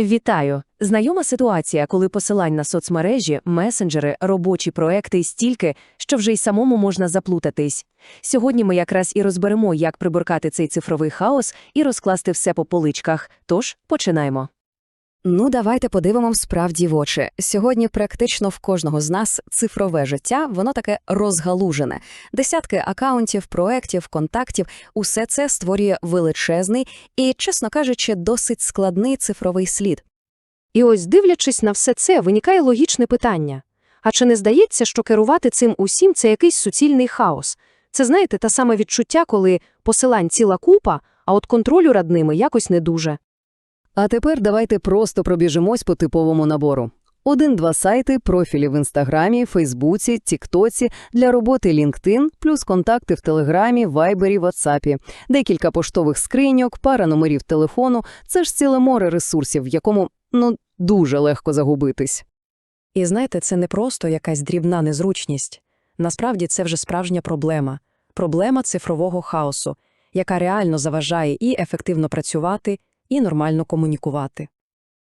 Вітаю! Знайома ситуація, коли посилань на соцмережі, месенджери, робочі проекти стільки, що вже й самому можна заплутатись. Сьогодні ми якраз і розберемо, як приборкати цей цифровий хаос і розкласти все по поличках. Тож, починаємо. Ну, давайте подивимо справді в очі. Сьогодні практично в кожного з нас цифрове життя, воно таке розгалужене. Десятки акаунтів, проєктів, контактів – усе це створює величезний і, чесно кажучи, досить складний цифровий слід. І ось, дивлячись на все це, виникає логічне питання. А чи не здається, що керувати цим усім – це якийсь суцільний хаос? Це, знаєте, те саме відчуття, коли посилань ціла купа, а от контролю над ними якось не дуже. А тепер давайте просто пробіжимось по типовому набору. Один-два сайти, профілі в Інстаграмі, Фейсбуці, Тіктоці, для роботи LinkedIn, плюс контакти в Телеграмі, Вайбері, Ватсапі, декілька поштових скриньок, пара номерів телефону – це ж ціле море ресурсів, в якому, ну, дуже легко загубитись. І знаєте, це не просто якась дрібна незручність. Насправді це вже справжня проблема. Проблема цифрового хаосу, яка реально заважає і ефективно працювати, і нормально комунікувати.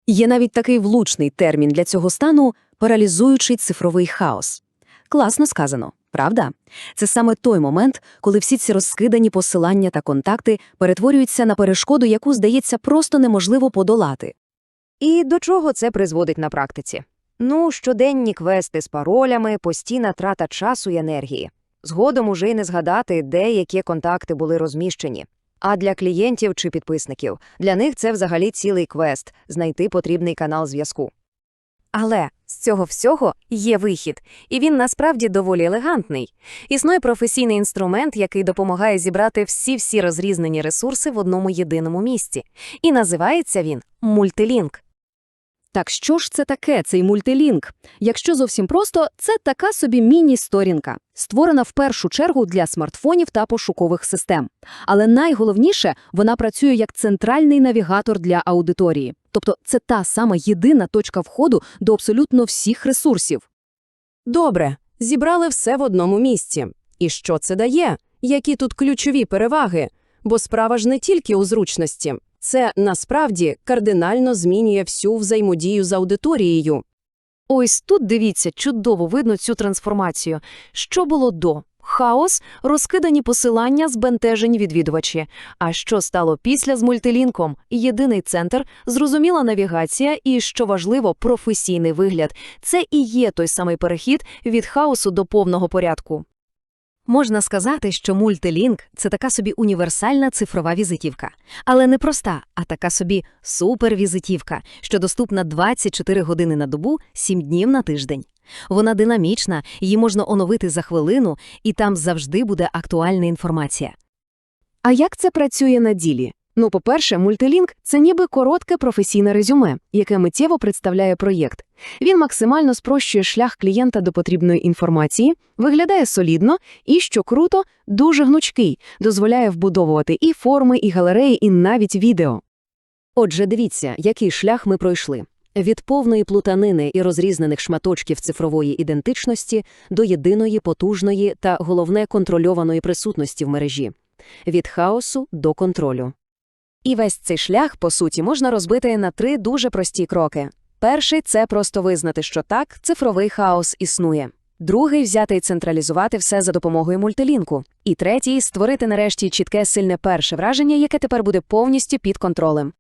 Є навіть такий влучний термін для цього стану – паралізуючий цифровий хаос. Класно сказано, правда? Це саме той момент, коли всі ці розкидані посилання та контакти перетворюються на перешкоду, яку, здається, просто неможливо подолати. І до чого це призводить на практиці? Ну, щоденні квести з паролями, постійна трата часу й енергії. Згодом уже й не згадати, де які контакти були розміщені. А для клієнтів чи підписників для них це взагалі цілий квест знайти потрібний канал зв'язку. Але з цього всього є вихід, і він насправді доволі елегантний. Існує професійний інструмент, який допомагає зібрати всі-всі розрізнені ресурси в одному єдиному місці. І називається він мультилінк. Так що ж це таке, цей мультилінк? Якщо зовсім просто, це така собі міні-сторінка, створена в першу чергу для смартфонів та пошукових систем. Але найголовніше, вона працює як центральний навігатор для аудиторії. Тобто це та сама єдина точка входу до абсолютно всіх ресурсів. Добре, зібрали все в одному місці. І що це дає? Які тут ключові переваги? Бо справа ж не тільки у зручності. Це, насправді, кардинально змінює всю взаємодію з аудиторією. Ось тут, дивіться, чудово видно цю трансформацію. Що було до? Хаос, розкидані посилання, збентежені відвідувачі. А що стало після з мультилінком? Єдиний центр, зрозуміла навігація і, що важливо, професійний вигляд. Це і є той самий перехід від хаосу до повного порядку. Можна сказати, що мультилінк – це така собі універсальна цифрова візитівка. Але не проста, а така собі супервізитівка, що доступна 24 години на добу, 7 днів на тиждень. Вона динамічна, її можна оновити за хвилину, і там завжди буде актуальна інформація. А як це працює на ділі? Ну, по-перше, мультилінк – це ніби коротке професійне резюме, яке миттєво представляє проєкт. Він максимально спрощує шлях клієнта до потрібної інформації, виглядає солідно і, що круто, дуже гнучкий, дозволяє вбудовувати і форми, і галереї, і навіть відео. Отже, дивіться, який шлях ми пройшли. Від повної плутанини і розрізнених шматочків цифрової ідентичності до єдиної, потужної та, головне, контрольованої присутності в мережі. Від хаосу до контролю. І весь цей шлях, по суті, можна розбити на три дуже прості кроки. Перший це просто визнати, що так, цифровий хаос існує. Другий взяти і централізувати все за допомогою мультилінку. І третій створити нарешті чітке сильне перше враження, яке тепер буде повністю під контролем.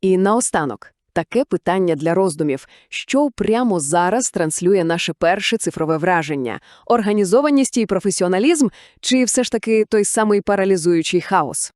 І наостанок, таке питання для роздумів, що прямо зараз транслює наше перше цифрове враження – організованість і професіоналізм, чи все ж таки той самий паралізуючий хаос?